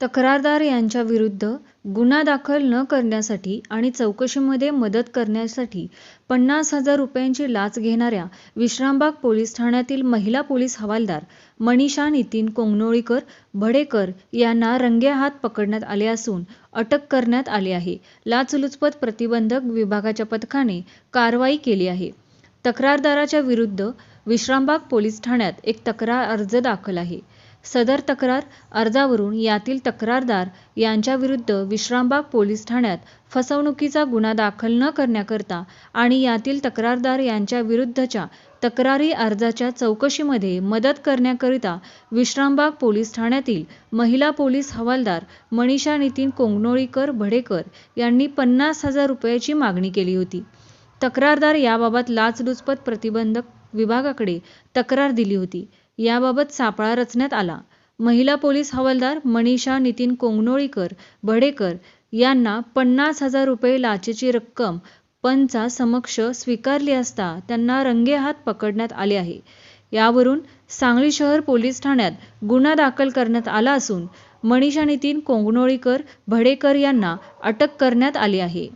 तक्रारदार यांच्या विरुद्ध गुन्हा दाखल न करण्यासाठी आणि चौकशीमध्ये मदत करण्यासाठी पन्नास हजार रुपयांची लाच घेणाऱ्या विश्रामबाग पोलीस ठाण्यातील महिला पोलीस हवालदार मनीषा नितीन कोंगनोळीकर भडेकर यांना रंगेहात पकडण्यात आले असून अटक करण्यात आली आहे. लाचलुचपत प्रतिबंधक विभागाच्या पथकाने कारवाई केली आहे. तक्रारदाराच्या विरुद्ध विश्रामबाग पोलीस ठाण्यात एक तक्रार अर्ज दाखल आहे. सदर तक्रार अर्जावरून यातील तक्रारदार यांच्याविरुद्ध विश्रामबाग पोलीस ठाण्यात फसवणुकीचा गुन्हा दाखल न करण्याकरता आणि यातील तक्रारदार यांच्या विरुद्धच्या तक्रारी अर्जाच्या चौकशीमध्ये मदत करण्याकरिता विश्रामबाग पोलीस ठाण्यातील महिला पोलीस हवालदार मनीषा नितीन कोंगनोळीकर भडेकर यांनी पन्नास हजार रुपयाची मागणी केली होती. तक्रारदार याबाबत लाचलुचपत प्रतिबंधक विभागाकडे तक्रार दिली होती. याबाबत सापळा रचण्यात आला. महिला पोलीस हवालदार मनीषा नितीन कोंगनोळीकर भडेकर यांना पन्नास हजार रुपये लाचेची रक्कम पंचा समक्ष स्वीकारली असता त्यांना रंगेहात पकडण्यात आले आहे. यावरून सांगली शहर पोलीस ठाण्यात गुन्हा दाखल करण्यात आला असून मनीषा नितीन कोंगनोळीकर भडेकर यांना अटक करण्यात आली आहे.